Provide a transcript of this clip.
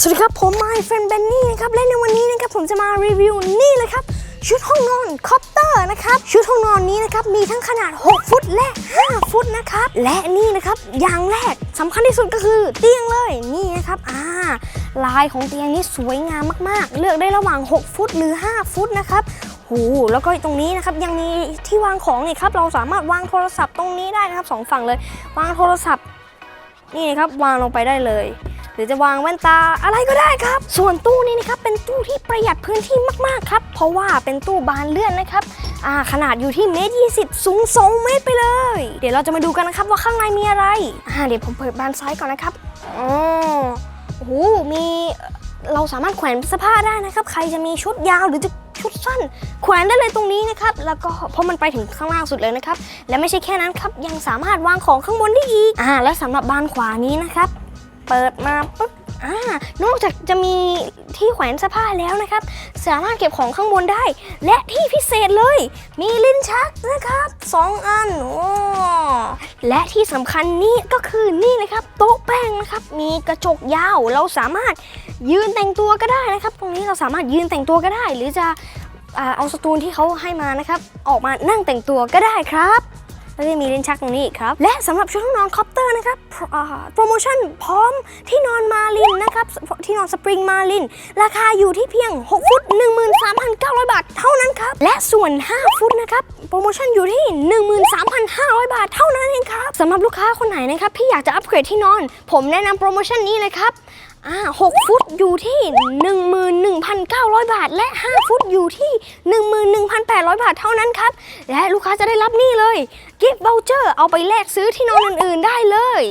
สวัสดีครับ ผมไมค์เฟรนเบนนี่นะครับ และในวันนี้นะครับผมจะมารีวิวนี่เลยครับ ชุดห้องนอนคอปเตอร์นะครับ ชุดห้องนอนนี้นะครับมีทั้งขนาด 6 ฟุตและ 5 ฟุตนะครับ และนี่นะครับอย่างแรกสำคัญที่สุดก็คือเตียงเลยนี่นะครับอ่าลายของเตียงนี้สวยงามมากๆ เลือกได้ระหว่าง 6 ฟุตหรือ 5 ฟุตนะครับโหแล้วก็ตรงนี้นะครับยังมีที่วางของนี่ครับเราสามารถวางโทรศัพท์ตรงนี้ได้นะครับสองฝั่งเลยวางโทรศัพท์นี่นะครับวางลงไปได้เลย หรือจะวางแว่นตาอะไรก็ได้ครับ ส่วนตู้นี้นะครับเป็นตู้ที่ประหยัดพื้นที่มากๆครับ เพราะว่าเป็นตู้บานเลื่อนนะครับอ่าขนาดอยู่ที่เมตรยีสูง2เมตรไปเลย เดี๋ยวเราจะมาดูกันนะครับว่าข้างในมีอะไรอ่าเดี๋ยวผมเปิดบานซ้ายก่อนนะครับอ๋อโอ้โหมีเราสามารถแขวนเสื้อผ้าได้นะครับ ใครจะมีชุดยาวหรือจะชุดสั้น แขวนได้เลยตรงนี้นะครับ แล้วก็เพราะมันไปถึงข้างล่างสุดเลยนะครับ และไม่ใช่แค่นั้นครับ ยังสามารถวางของข้างบนได้อีก อ่า และสำหรับบานขวานี้นะครับ เปิดมาปุ๊บอ่านอกจากจะมีที่แขวนเสื้อผ้าแล้วนะครับ สามารถเก็บของข้างบนได้ และที่พิเศษเลย มีลิ้นชักนะครับสองอันโอ้และที่สำคัญนี่ก็คือนี่เลยครับโต๊ะแป้งนะครับ มีกระจกยาวเราสามารถยืนแต่งตัวก็ได้นะครับ ตรงนี้เราสามารถยืนแต่งตัวก็ได้ หรือจะเอาสตูลที่เขาให้มานะครับ ออกมานั่งแต่งตัวก็ได้ครับ แล้วจะมีลิ้นชักตรงนี้อีกครับ และสำหรับชุดห้องนอนคอปเตอร์นะครับโปรโปรโมชั่นพร้อมที่นอนมาลินนะครับที่นอนสปริงมาลิน ราคาอยู่ที่เพียง 6 ฟุต 13,900 บาทเท่านั้นครับ และส่วน 5 ฟุตนะครับโปรโมชั่นอยู่ที่ 13,500 บาทเท่านั้นเองครับสำหรับลูกค้าคนไหนนะครับที่อยากจะอัปเกรดที่นอน ผมแนะนำโปรโมชั่นนี้เลยครับ อ่า6ฟุตอยู่ที่ 11,900 บาท และ 5 ฟุตอยู่ที่ 11,800 บาทเท่านั้นครับ และลูกค้าจะได้รับนี่เลย กิฟต์ v ว u เจอร์เอาไปแลกซื้อที่นอนอื่นๆได้เลย